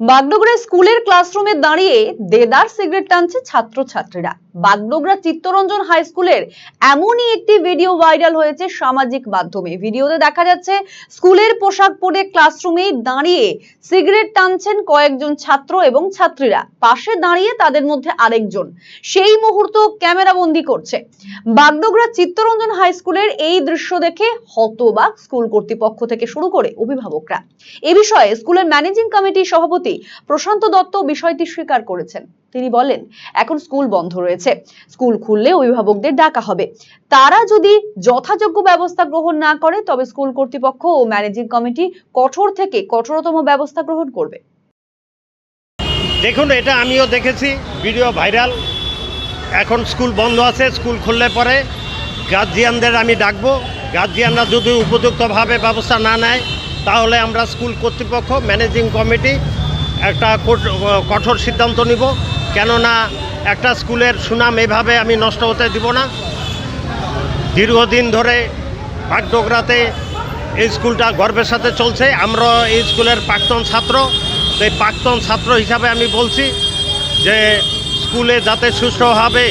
বাগডোগরা স্কুলের ক্লাসরুমে দাঁড়িয়ে দেদার সিগারেট টানছে ছাত্রছাত্রীরা। বাগডোগরা চিত্তরঞ্জন হাই স্কুলের এমনই একটি ভিডিও ভাইরাল হয়েছে সামাজিক মাধ্যমে। ভিডিওতে দেখা যাচ্ছে, স্কুলের পোশাক পরে ক্লাসরুমে দাঁড়িয়ে সিগারেট টানছেন কয়েকজন ছাত্র এবং ছাত্রীরা। পাশে দাঁড়িয়ে তাদের মধ্যে আরেকজন। সেই মুহূর্ত ক্যামেরাবন্দি করছে। বাগডোগরা চিত্তরঞ্জন হাই স্কুলের এই দৃশ্য দেখে হতবাক স্কুল কর্তৃপক্ষ থেকে শুরু করে অভিভাবকরা। এ বিষয়ে স্কুলের ম্যানেজিং কমিটির সভাপতি প্রশান্ত দত্ত বিষয়টি স্বীকার করেছেন। তিনি বলেন, এখন স্কুল বন্ধ রয়েছে। স্কুল খুললে অভিভাবকদের ডাকা হবে। তারা যদি যথাযোগ্য ব্যবস্থা গ্রহণ না করে, তবে স্কুল কর্তৃপক্ষ ও ম্যানেজিং কমিটি কঠোর থেকে কঠোরতম ব্যবস্থা গ্রহণ করবে। দেখুন, এটা আমিও দেখেছি, ভিডিও ভাইরাল। এখন স্কুল বন্ধ আছে, স্কুল খুললে পরে গার্জিয়ানদের আমি ডাকবো। গার্জিয়ানরা যদি উপযুক্তভাবে ব্যবস্থা না নেয়, তাহলে আমরা স্কুল কর্তৃপক্ষ, ম্যানেজিং কমিটি একটা কঠোর সিদ্ধান্ত নিব। কেননা একটা স্কুলের সুনাম এভাবে আমি নষ্ট হতে দিব না। দীর্ঘদিন ধরে বাগডোগরাতে এই স্কুলটা গর্বের সাথে চলছে। আমরা এই স্কুলের প্রাক্তন ছাত্র। এই প্রাক্তন ছাত্র হিসাবে আমি বলছি যে স্কুলে যাতে সুষ্ঠুভাবে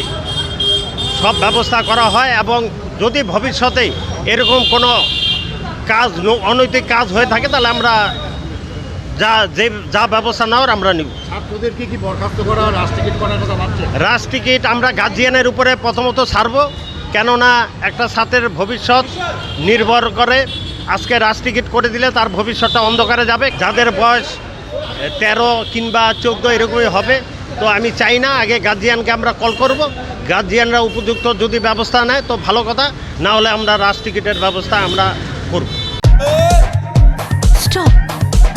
সব ব্যবস্থা করা হয় এবং যদি ভবিষ্যতে এরকম কোনো কাজ, অনৈতিক কাজ হয়ে থাকে, তাহলে আমরা যা যে যা ব্যবস্থা নেওয়ার আমরা নিব। ছাত্রদেরকে কি বরখাস্ত করা রাষ্ট্রীয় করার কথা ভাবছে? রাজ টিকিট আমরা গার্জিয়ানের উপরে প্রথমত ছাড়ব কেননা একটা ছাত্রের ভবিষ্যৎ নির্ভর করে। আজকে রাজ টিকিট করে দিলে তার ভবিষ্যৎটা অন্ধকারে যাবে। যাদের বয়স তেরো কিংবা চোদ্দ এরকমই হবে তো আমি চাই না আগে গার্জিয়ানকে আমরা কল করব। গার্জিয়ানরা উপযুক্ত যদি ব্যবস্থা নেয় তো ভালো কথা। না হলে আমরা রাজ টিকিটের ব্যবস্থা আমরা